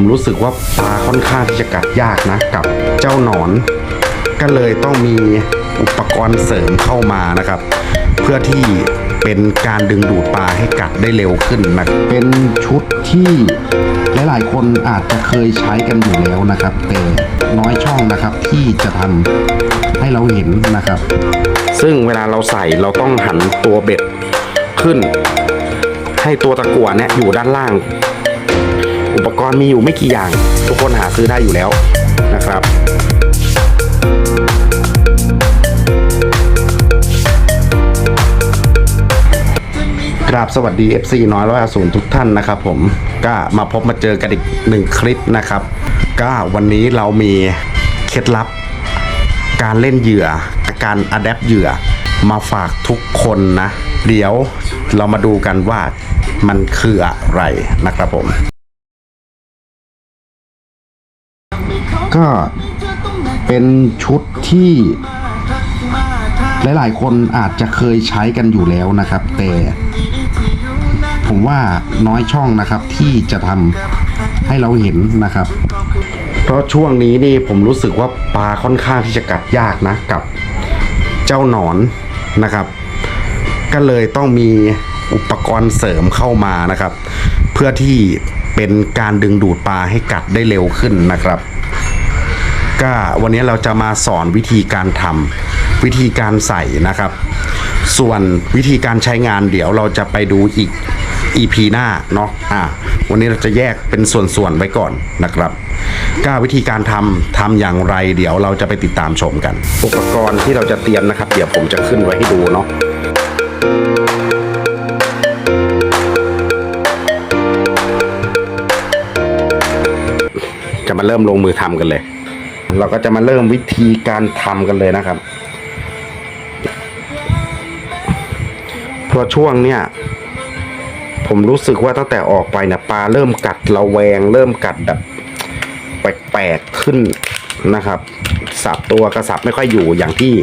ผมรู้สึกว่าปลาค่อนข้างที่จะกัดยากนะกับเจ้าหนอน ก็เลยต้องมีอุปกรณ์เสริมเข้ามานะครับ เพื่อที่เป็นการดึงดูดปลาให้กัดได้เร็วขึ้นนะเป็นชุดที่หลายๆ คนอาจจะเคยใช้กันอยู่แล้วนะครับ แต่น้อยช่องนะครับที่จะทำให้เราเห็นนะครับ ซึ่งเวลาเราใส่เราต้องหันตัวเบ็ดขึ้น ให้ตัวตะกั่วเนี่ยอยู่ด้านล่าง รณ์มีอยู่ไม่กี่อย่าง ทุกคนหาซื้อได้อยู่แล้วนะครับกราบสวัสดี FC น้อยร้อยศูนย์ทุกท่านนะครับผมก็มาพบมาเจอกันอีกหนึ่งคลิปนะครับ ก็วันนี้เรามีเคล็ดลับ การเล่นเหยื่อ การอัดแอปเหยื่อมาฝากทุกคนนะ เดี๋ยวเรามาดูกันว่ามันคืออะไรนะครับผม ก็เป็นชุดที่หลาย ๆ คนอาจจะเคยใช้กันอยู่แล้วนะครับ แต่ผมว่าน้อยช่องนะครับที่จะทำให้เราเห็นนะครับ เพราะช่วงนี้นี่ผมรู้สึกว่าปลาค่อนข้างที่จะกัดยากนะกับเจ้าหนอนนะครับ ก็เลยต้องมีอุปกรณ์เสริมเข้ามานะครับ เพื่อที่เป็นการดึงดูดปลาให้กัดได้เร็วขึ้นนะครับ ก็วันนี้เราจะมาสอนวิธีการทำวิธีการใส่นะครับ ส่วนวิธีการใช้งานเดี๋ยวเราจะไปดูอีก EP หน้าเนาะอ่าวันนี้เราจะแยกเป็นส่วนๆไว้ก่อนนะครับก็วิธีการทำทำอย่างไร เดี๋ยวเราจะไปติดตามชมกัน อุปกรณ์ที่เราจะเตรียมนะครับ เดี๋ยวผมจะขึ้นไว้ให้ดูเนาะจะมาเริ่มลงมือทำกันเลย เราก็จะมาเริ่มวิธีการทำกันเลยนะครับพราะช่วงเนี้ยผมรู้สึกว่าตั้งแต่ออกไปเนี่ยปลาเริ่มกัดระแวง เริ่มกัดแบบแปลกๆขึ้นนะครับสับตัวกระสับไม่ค่อยอยู่อย่างที่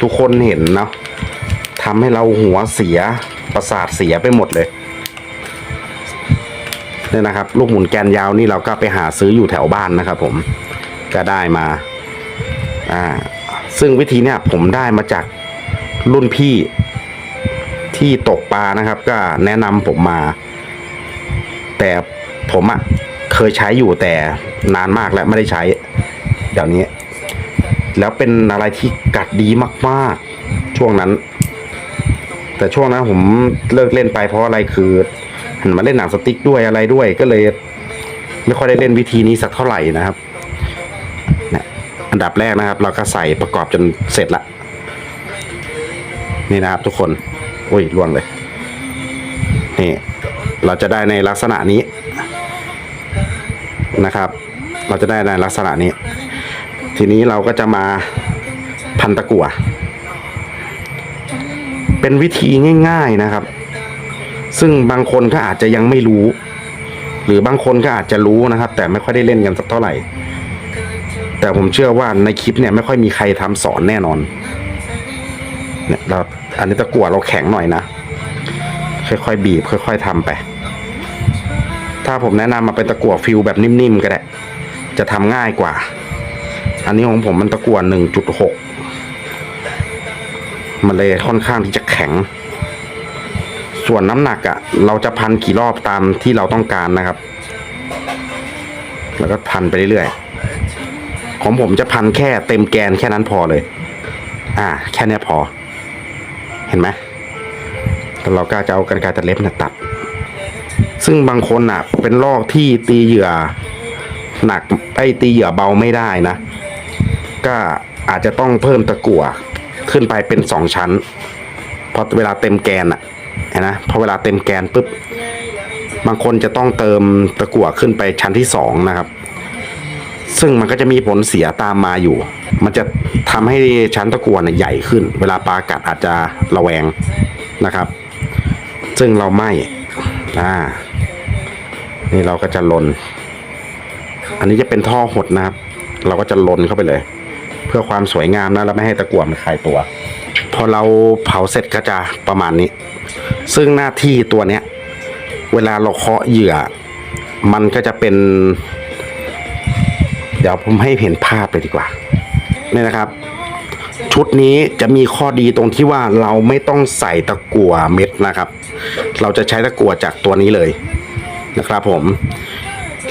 ทุกคนเห็นเนาะทำให้เราหัวเสียประสาทเสียไปหมดเลยเนี่ยนะครับ ลูกหมุนแกนยาวนี่เราก็ไปหาซื้ออยู่แถวบ้านนะครับผม ก็ได้มาอ่าซึ่งวิธีเนี่ยผมได้มาจากรุ่นพี่ที่ตกปลานะครับ ก็แนะนำผมมา แต่ผมอะ่ะเคยใช้อยู่แต่นานมากแล้วไม่ได้ใช้เดี๋ยวนี้ แล้วเป็นอะไรที่กัดดีมากๆ ช่วงนั้น แต่ช่วงนั้นผมเลิกเล่นไปเพราะอะไรคือหันมาเล่นหนังสติ๊กด้วยอะไรด้วยก็เลย ไม่ค่อยได้เล่นวิธีนี้สักเท่าไหร่นะครับ อันดับแรกนะครับ เราก็ใส่ประกอบจนเสร็จละนี่นะครับทุกคนอุ้ยล่วงเลยนี่เราจะได้ในลักษณะนี้นะครับ เราจะได้ในลักษณะนี้ ทีนี้เราก็จะมาพันตะกั่วเป็นวิธีง่าย ๆนะครับ ซึ่งบางคนก็อาจจะยังไม่รู้ หรือบางคนก็อาจจะรู้นะครับ แต่ไม่ค่อยได้เล่นกันสักเท่าไหร่ แต่ผมเชื่อว่าในคลิปเนี่ยไม่ค่อยมีใครทำสอนแน่นอน เนี่ยเราอันนี้ตะกั่วเราแข็งหน่อยนะ ค่อยๆบีบ ค่อย ๆทำไป ถ้าผมแนะนำมาเป็นตะกั่วฟิลแบบนิ่มๆก็ได้ จะทำง่ายกว่า อันนี้ของผมมันตะกั่วหนึ่งจุดหกมันเลยค่อนข้างที่จะแข็ง ส่วนน้ำหนักอะ่ะ เราจะพันกี่รอบตามที่เราต้องการนะครับ แล้วก็พันไปเรื่อยๆ ของผมจะพันแค่เต็มแกนแค่นั้นพอเลย อ่า แค่เนี้ยพอ เห็นไหมแล้วเราก็จะเอากันไกรตัดเล็บเนี่ยตัด ซึ่งบางคนอะ เป็นลอกที่ตีเหยื่อ หนักไอ้ตีเหยื่อเบาไม่ได้นะ ก็อาจจะต้องเพิ่มตะกั่วขึ้นไปเป็นสองชั้นเพราะเวลาเต็มแกนอะนนะพอเวลาเต็มแกนปุ๊บบางคนจะต้องเติมตะกั่วขึ้นไปชั้นที่สองนะครับ ซึ่งมันก็จะมีผลเสียตามมาอยู่ มันจะทำให้ชั้นตะกั่วใหญ่ขึ้น เวลาปลากัดอาจจะระแวงนะครับ ซึ่งเราไม่อ่านี่เราก็จะลน อันนี้จะเป็นท่อหดนะครับ เราก็จะลนเข้าไปเลย เพื่อความสวยงามนะแล้วไม่ให้ตะกั่วมันคลายตัว พอเราเผาเสร็จก็จะประมาณนี้ ซึ่งหน้าที่ตัวเนี้ย เวลาเราเคาะเหยื่อ มันก็จะเป็น เดี๋ยวผมให้เห็นภาพเลยดีกว่านี่นะครับ ชุดนี้จะมีข้อดีตรงที่ว่าเราไม่ต้องใส่ตะกั่วเม็ดนะครับ เราจะใช้ตะกั่วจากตัวนี้เลยนะครับผม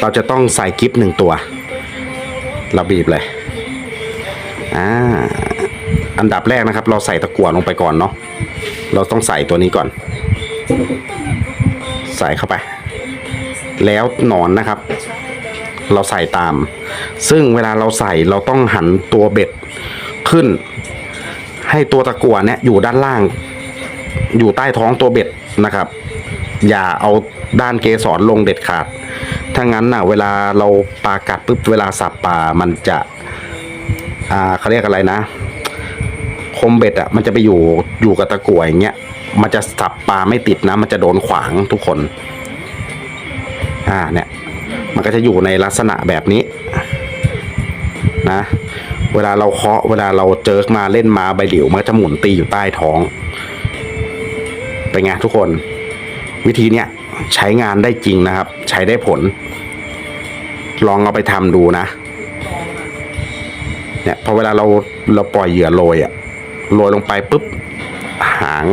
เราจะต้องใส่กิฟหนึ่งตัว เราบีบเลยอ่าอันดับแรกนะครับ เราใส่ตะกั่วลงไปก่อนเนาะเราต้องใส่ตัวนี้ก่อน ใส่เข้าไป แล้วหนอนนะครับ เราใส่ตาม ซึ่งเวลาเราใส่เราต้องหันตัวเบ็ดขึ้น ให้ตัวตะกั่วเนี่ยอยู่ด้านล่าง อยู่ใต้ท้องตัวเบ็ดนะครับ อย่าเอาด้านเกสรลงเด็ดขาด ถ้างั้นน่ะเวลาเราปลากัดปุ๊บเวลาสับปลามันจะอ่าเขาเรียกอะไรนะ คมเบ็ดอะมันจะไปอยู่อยู่กับตะกั่วอย่างเงี้ยมันจะสับปลาไม่ติดนะ มันจะโดนขวางทุกคน อ่าเนี่ย มันก็จะอยู่ในลักษณะแบบนี้ นะ เวลาเราเคาะเวลาเราเจอมาเล่นมาใบเหลียวมันจะหมุนตีอยู่ใต้ท้อง เป็นไงทุกคน วิธีเนี้ยใช้งานได้จริงนะครับ ใช้ได้ผล ลองเอาไปทำดูนะ เนี่ยพอเวลาเราเราปล่อยเหยื่อโรยอะโรยลงไปปุ๊บหาง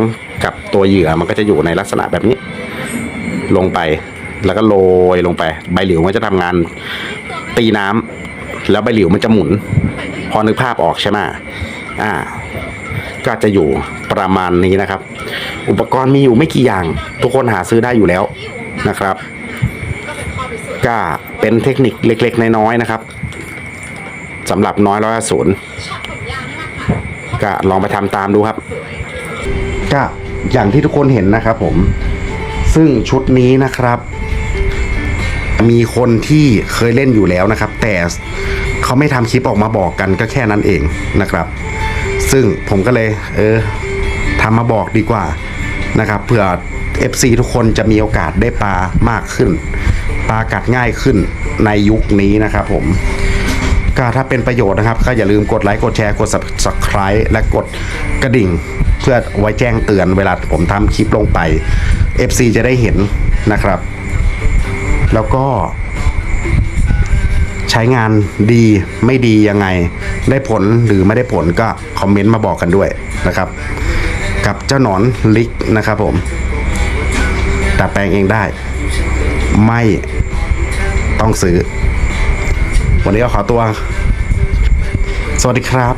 กับตัวเหยื่อมันก็จะอยู่ในลักษณะแบบนี้ ลงไปแล้วก็โรยลงไป ใบหลิวมันจะทำงานตีน้ำ แล้วใบหลิวมันจะหมุน พอนึกภาพออกใช่ไหมอ่า ก็จะอยู่ประมาณนี้นะครับ อุปกรณ์มีอยู่ไม่กี่อย่าง ทุกคนหาซื้อได้อยู่แล้วนะครับ ก็เป็นเทคนิคเล็กๆ น้อยๆนะครับสำหรับน้อยร้อยศูนย์ก็ลองไปทำตามดูครับก็อย่างที่ทุกคนเห็นนะครับผมซึ่งชุดนี้นะครับ มีคนที่เคยเล่นอยู่แล้วนะครับ แต่เขาไม่ทำคลิปออกมาบอกกันก็แค่นั้นเองนะครับ ซึ่งผมก็เลย เออทำมาบอกดีกว่านะครับเผื่อ FC ทุกคนจะมีโอกาสได้ปลามากขึ้น ปลากัดง่ายขึ้นในยุคนี้นะครับผมก็ถ้าเป็นประโยชน์นะครับ ก็อย่าลืมกดไลค์กดแชร์กด subscribe และกดกระดิ่ง เพื่อไว้แจ้งเตือนเวลาผมทำคลิปลงไป FC จะได้เห็นนะครับ แล้วก็ ใช้งานดีไม่ดียังไง ได้ผลหรือไม่ได้ผลก็คอมเมนต์มาบอกกันด้วยนะครับ กับเจ้าหนอนลิกนะครับผมดัดแปลงเองได้ ไม่ต้องซื้อ วันนี้ก็ขอตัว สวัสดีครับ